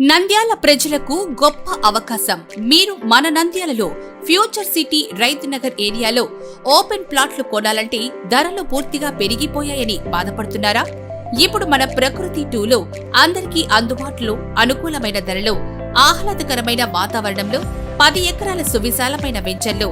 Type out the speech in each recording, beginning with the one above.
నంద్యాల ప్రజలకు గొప్ప అవకాశం. మీరు మన నంద్యాలలో ఫ్యూచర్ సిటీ రైతు నగర్ ఏరియాలో ఓపెన్ ప్లాట్లు కొనాలంటే ధరలు పూర్తిగా పెరిగిపోయాయని బాధపడుతున్నారా? ఇప్పుడు మన ప్రకృతి టూలో అందరికీ అందుబాటులో అనుకూలమైన ధరలో ఆహ్లాదకరమైన వాతావరణంలో పది ఎకరాల సువిశాలమైన వెంచర్లో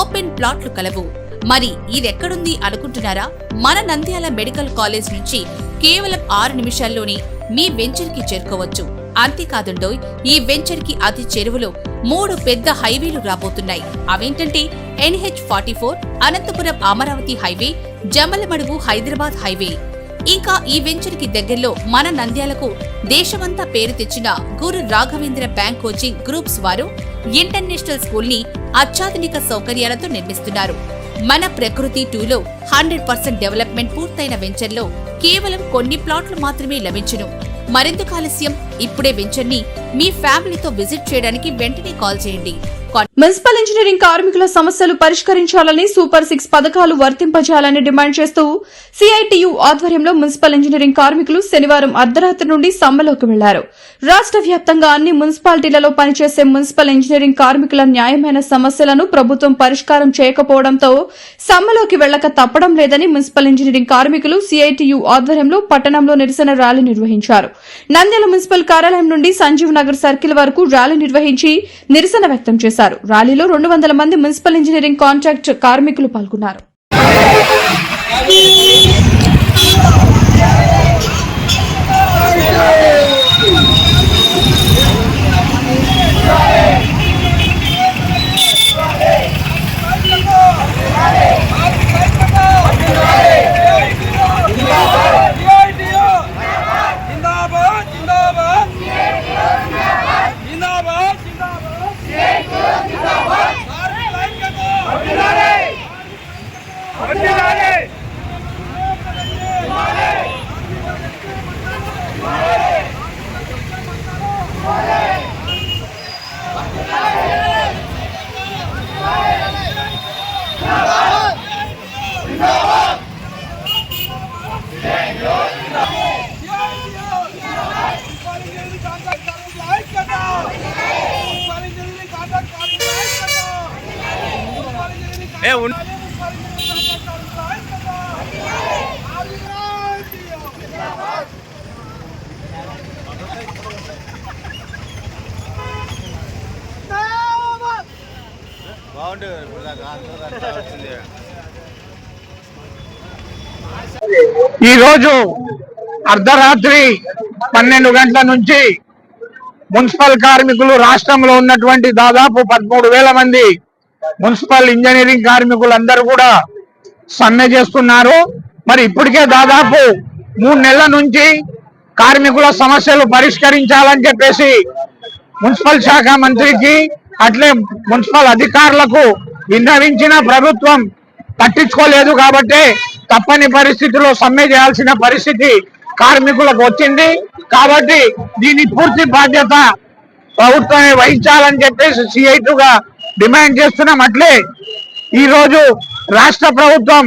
ఓపెన్ ప్లాట్లు కలవు. మరి ఇదెక్కడుంది అనుకుంటున్నారా? మన నంద్యాల మెడికల్ కాలేజ్ నుంచి కేవలం ఆరు నిమిషాల్లోనే మీ వెంచర్కి చేరుకోవచ్చు. అంతేకాదుండోయ్ ఈ వెంచర్కి అతి చెరువులో మూడు పెద్ద హైవేలు రాబోతున్నాయి. అవేంటంటే NH forty four Anantapuram Amaravati highway Jammalamadugu Hyderabad highway. ఇంకా ఈ వెంచర్కి దగ్గరలో మన నంద్యాలకు దేశమంతా పేరు తెచ్చిన Guru Raghavendra bank coaching groups వారు ఇంటర్నేషనల్ స్కూల్ని అత్యాధునిక సౌకర్యాలతో నిర్మిస్తున్నారు. మన ప్రకృతి టూలో హండ్రెడ్ పర్సెంట్ డెవలప్మెంట్ పూర్తయిన వెంచర్లో కేవలం కొన్ని ప్లాట్లు మాత్రమే లభించును. మరెందుకు ఆలస్యం ఇప్పుడే వెంచర్ని మీ ఫ్యామిలీతో విజిట్ చేయడానికి వెంటనే కాల్ చేయండి. మున్సిపల్ ఇంజనీరింగ్ కార్మికుల సమస్యలు పరిష్కరించాలని సూపర్ సిక్స్ పథకాలు వర్తింపజేయాలని డిమాండ్ చేస్తూ సీఐటియు ఆధ్వర్యంలో మున్సిపల్ ఇంజనీరింగ్ కార్మికులు శనివారం అర్ధరాత్రి నుండి సమ్మెలోకి వెళ్ళారు. రాష్ట్ర వ్యాప్తంగా అన్ని మున్సిపాలిటీలలో పనిచేసే మున్సిపల్ ఇంజనీరింగ్ కార్మికుల న్యాయమైన సమస్యలను ప్రభుత్వం పరిష్కారం చేయకపోవడంతో సమ్మెలోకి వెళ్ళక తప్పడం లేదని మున్సిపల్ ఇంజనీరింగ్ కార్మికులు సీఐటియు ఆధ్వర్యంలో పట్టణంలో నిరసన ర్యాలీ నిర్వహించారు. నంద్యాల మున్సిపల్ కార్యాలయం నుండి సంజీవ్ నగర్ సర్కిల్ వరకు ర్యాలీ నిర్వహించి నిరసన వ్యక్తం చేశారు. ర్యాలీలో రెండు వందల మంది మున్సిపల్ ఇంజనీరింగ్ కాంట్రాక్ట్ కార్మికులు పాల్గొన్నారు. బాగుంటుంది ఇప్పుడు దాకా అంతా వచ్చింది. ఈరోజు అర్ధరాత్రి పన్నెండు గంటల నుంచి మున్సిపల్ కార్మికులు రాష్ట్రంలో ఉన్నటువంటి దాదాపు పదమూడు వేల మంది మున్సిపల్ ఇంజనీరింగ్ కార్మికులందరూ కూడా సమ్మె చేస్తున్నారు. మరి ఇప్పటికే దాదాపు మూడు నెలల నుంచి కార్మికుల సమస్యలు పరిష్కరించాలని చెప్పేసి మున్సిపల్ శాఖ మంత్రికి అట్లే మున్సిపల్ అధికారులకు విన్నవించిన ప్రభుత్వం పట్టించుకోలేదు కాబట్టి తప్పని పరిస్థితిలో సమ్మె చేయాల్సిన పరిస్థితి కార్మికులకు వచ్చింది. కాబట్టి దీని పూర్తి బాధ్యత ప్రభుత్వమే వహించాలని చెప్పేసి సిఐటుగా డిమాండ్ చేస్తున్నాం. అట్లే ఈరోజు రాష్ట్ర ప్రభుత్వం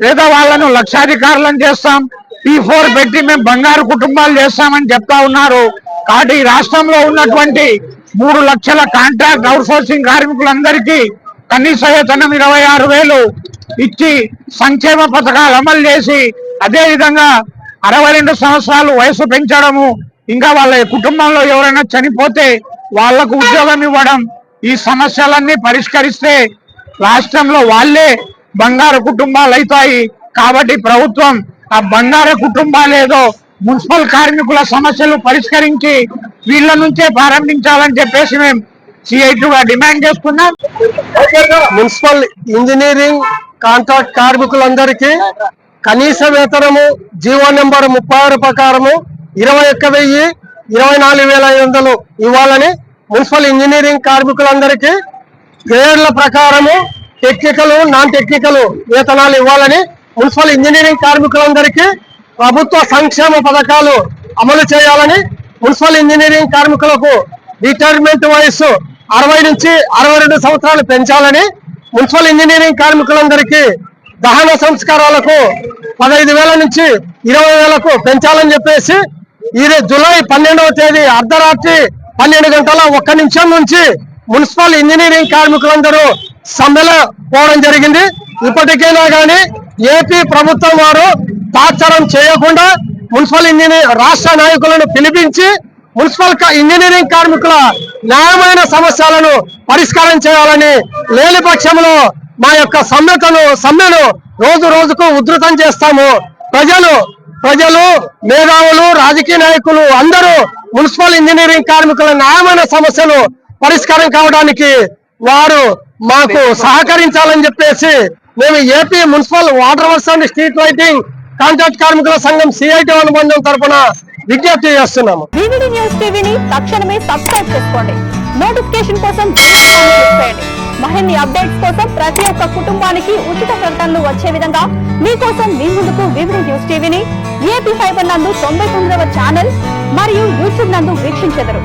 పేదవాళ్ళను లక్షాధికారులను చేస్తాం. పీ ఫోర్ పెట్టి మేము బంగారు కుటుంబాలు చేస్తామని చెప్తా ఉన్నారు. కాబట్టి ఈ రాష్ట్రంలో ఉన్నటువంటి మూడు లక్షల కాంట్రాక్ట్ అవుట్సోర్సింగ్ కార్మికులందరికీ కనీస వేతనం ఇరవై ఆరు వేలు ఇచ్చి సంక్షేమ పథకాలు అమలు చేసి అదే విధంగా అరవై రెండు సంవత్సరాలు వయసు పెంచడము ఇంకా వాళ్ళ కుటుంబంలో ఎవరైనా చనిపోతే వాళ్ళకు ఉద్యోగం ఇవ్వడం ఈ సమస్యలన్నీ పరిష్కరిస్తే రాష్ట్రంలో వాళ్ళే బంగారు కుటుంబాలు అవుతాయి. కాబట్టి ప్రభుత్వం ఆ బంగారు కుటుంబాలేదో మున్సిపల్ కార్మికుల సమస్యలు పరిష్కరించి వీళ్ళ నుంచే ప్రారంభించాలని చెప్పేసి మేము సిఐటుగా డిమాండ్ చేస్తున్నాం. మున్సిపల్ ఇంజనీరింగ్ కాంట్రాక్ట్ కార్మికులందరికీ కనీస వేతనము జీవో నెంబర్ ముప్పై ఆరు ప్రకారము ఇరవై ఒక్క వెయ్యి ఇరవై నాలుగు వేల ఐదు వందలు ఇవ్వాలని మున్సిపల్ ఇంజనీరింగ్ కార్మికులందరికీ పేర్ల ప్రకారము టెక్నికల్ నాన్ టెక్నికల్ వేతనాలు ఇవ్వాలని మున్సిపల్ ఇంజనీరింగ్ కార్మికులందరికీ ప్రభుత్వ సంక్షేమ పథకాలు అమలు చేయాలని మున్సిపల్ ఇంజనీరింగ్ కార్మికులకు రిటైర్మెంట్ వయస్సు అరవై నుంచి అరవై రెండు సంవత్సరాలు పెంచాలని మున్సిపల్ ఇంజనీరింగ్ కార్మికులందరికీ దహన సంస్కారాలకు పదహైదు వేల నుంచి ఇరవై వేలకు పెంచాలని చెప్పేసి ఇది జూలై పన్నెండవ తేదీ అర్ధరాత్రి పన్నెండు గంటల ఒక్క నిమిషం నుంచి మున్సిపల్ ఇంజనీరింగ్ కార్మికులందరూ సమ్మెలో పోవడం జరిగింది. ఇప్పటికైనా కానీ ఏపీ ప్రభుత్వం వారు తాత్సరం చేయకుండా మున్సిపల్ ఇంజనీర్ రాష్ట్ర నాయకులను పిలిపించి మున్సిపల్ ఇంజనీరింగ్ కార్మికుల న్యాయమైన సమస్యలను పరిష్కారం చేయాలని లేని పక్షంలో మా యొక్క సమ్మెతను సమ్మెను రోజు రోజుకు ఉధృతం చేస్తాము. ప్రజలు ప్రజలు మేధావులు రాజకీయ నాయకులు అందరూ మున్సిపల్ ఇంజనీరింగ్ కార్మికుల న్యాయమైన సమస్యలు పరిష్కారం కావడానికి వారు మాకు సహకరించాలని చెప్పేసి మేము AP municipal water works and street lighting contract కార్మికుల సంఘం సిఐటి అనుబంధం తరపున విజ్ఞప్తి చేస్తున్నాము. న్యూస్ టీవీని తక్షణమే సబ్స్క్రైబ్ చేసుకోండి. నోటిఫికేషన్ కోసం బెల్ మరిన్ని అప్డేట్స్ కోసం ప్రతి ఒక్క కుటుంబానికి ఉచిత ప్రకటనలు వచ్చే విధంగా మీకోసం మీ ముందుకు వివిడి న్యూస్ టీవీని ఏపీ ఫైబర్ నందు తొంభై తొమ్మిదవ ఛానల్ మరియు యూట్యూబ్ నందు వీక్షించెదరు.